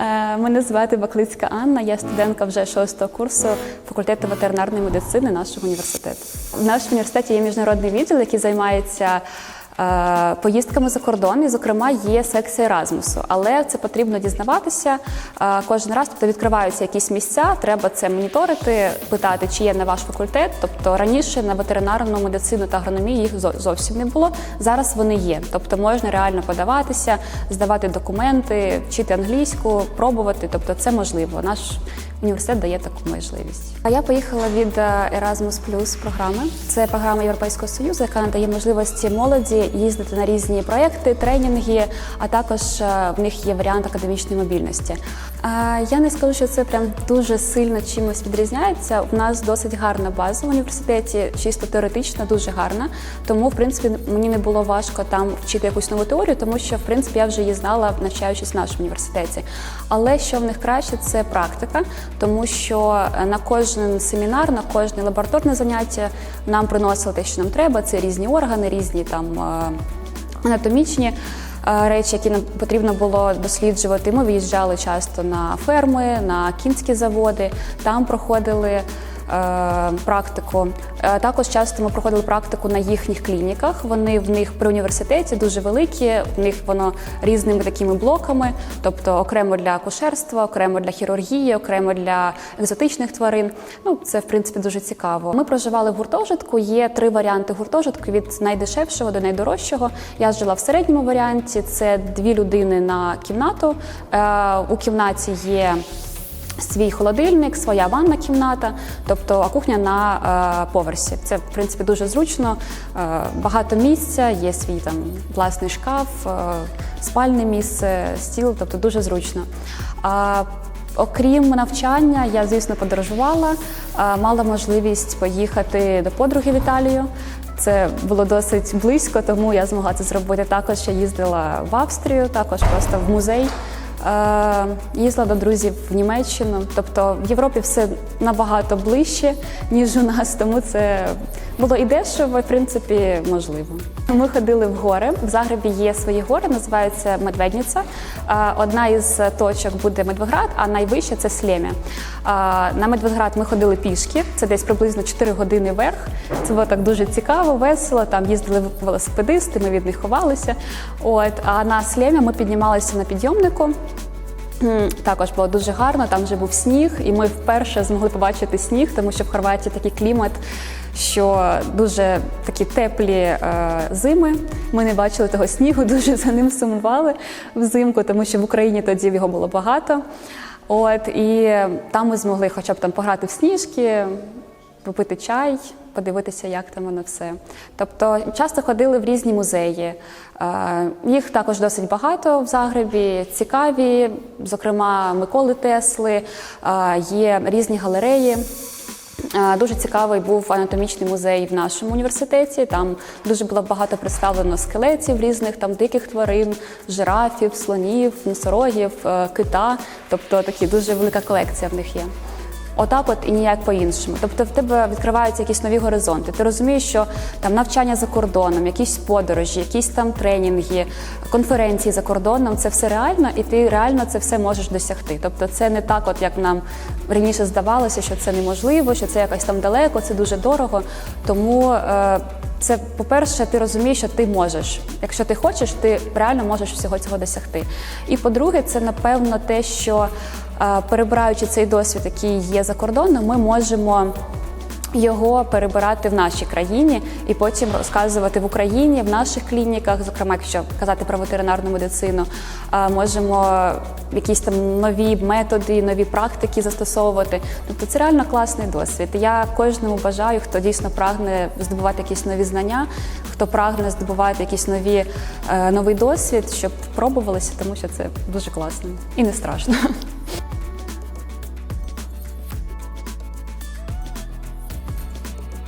Е, Мене звати Баклицька Анна, я студентка вже шостого курсу факультету ветеринарної медицини нашого університету. В нашому університеті є міжнародний відділ, який займається поїздками за кордон, і, зокрема, є секція Еразмусу. Але це потрібно дізнаватися е, кожен раз. Тобто відкриваються якісь місця, треба це моніторити, питати, чи є на ваш факультет. Тобто раніше на ветеринарну медицину та агрономію їх зовсім не було. Зараз вони є. Тобто можна реально подаватися, здавати документи, вчити англійську, пробувати. Тобто це можливо. Наш університет дає таку можливість. А я поїхала від е, Erasmus Plus програми. Це програма Європейського союзу, яка надає можливості молоді їздити на різні проекти, тренінги, а також е, в них є варіант академічної мобільності. Е, Я не скажу, що це прям дуже сильно чимось відрізняється. У нас досить гарна база в університеті, чисто теоретична, дуже гарна. Тому, в принципі, мені не було важко там вчити якусь нову теорію, тому що в принципі я вже її знала, навчаючись в нашому університеті. Але що в них краще, це практика, тому що е, на кожен семінар, на кожне лабораторне заняття нам приносили те, що нам треба. Це різні органи, різні там е, анатомічні. е, Речі, які нам потрібно було досліджувати. Ми виїжджали часто на ферми, на кінські заводи, там проходили практику. Е, Також часто ми проходили практику на їхніх клініках. Вони в них при університеті дуже великі, в них воно різними такими блоками, тобто окремо для акушерства, окремо для хірургії, окремо для екзотичних тварин. Ну це в принципі дуже цікаво. Ми проживали в гуртожитку. Є три варіанти гуртожитку від найдешевшого до найдорожчого. Я жила в середньому варіанті. Це дві людини на кімнату. Е, У кімнаті є свій холодильник, своя ванна кімната, тобто кухня на е, поверсі. Це в принципі дуже зручно, е, багато місця, є свій там власний шкаф, е, спальне місце, стіл, тобто дуже зручно. А, Окрім навчання, я, звісно, подорожувала, мала можливість поїхати до подруги в Італію. Це було досить близько, тому я змогла це зробити. Також я їздила в Австрію, також просто в музей. Е, Їздила до друзів в Німеччину. Тобто в Європі все набагато ближче, ніж у нас, тому це було і дешево, і в принципі можливо. Ми ходили в гори. В Загребі є свої гори, називаються Медведниця. Е, Одна із точок буде Медвеград, а найвища це Слємя. Е, На Медвеград ми ходили пішки, це десь приблизно 4 години вверх. Це було так дуже цікаво, весело. Там їздили велосипедисти, ми від них ховалися. От а на Слємя ми піднімалися на підйомнику. Також було дуже гарно, там вже був сніг, і ми вперше змогли побачити сніг, тому що в Хорватії такий клімат, що дуже такі теплі е, зими. Ми не бачили того снігу, дуже за ним сумували взимку, тому що в Україні тоді його було багато. От і там ми змогли хоча б там пограти в сніжки, попити чай, подивитися, як там воно все. Тобто часто ходили в різні музеї. Е, Їх також досить багато в Загребі, цікаві, зокрема Миколи Тесли, е, є різні галереї. Е, Дуже цікавий був анатомічний музей в нашому університеті. Там дуже було багато представлено скелетів різних, там диких тварин, жирафів, слонів, носорогів, кита. Тобто такі дуже велика колекція в них є. Отак, от і ніяк по-іншому. Тобто в тебе відкриваються якісь нові горизонти. Ти розумієш, що там навчання за кордоном, якісь подорожі, якісь там тренінги, конференції за кордоном це все реально, і ти реально це все можеш досягти. Тобто, це не так, от як нам раніше здавалося, що це неможливо, що це якось там далеко, це дуже дорого. Тому е, це, по-перше, ти розумієш, що ти можеш. Якщо ти хочеш, ти реально можеш всього цього досягти. І по-друге, це напевно те, що перебираючи цей досвід, який є за кордоном, ми можемо. Його перебирати в нашій країні і потім розказувати в Україні, в наших клініках, зокрема, якщо казати про ветеринарну медицину, е, можемо якісь там нові методи, нові практики застосовувати. Тобто це реально класний досвід. Я кожному бажаю, хто дійсно прагне здобувати якісь нові знання, хто прагне здобувати якісь нові е, новий досвід, щоб пробувалися, тому що це дуже класно і не страшно.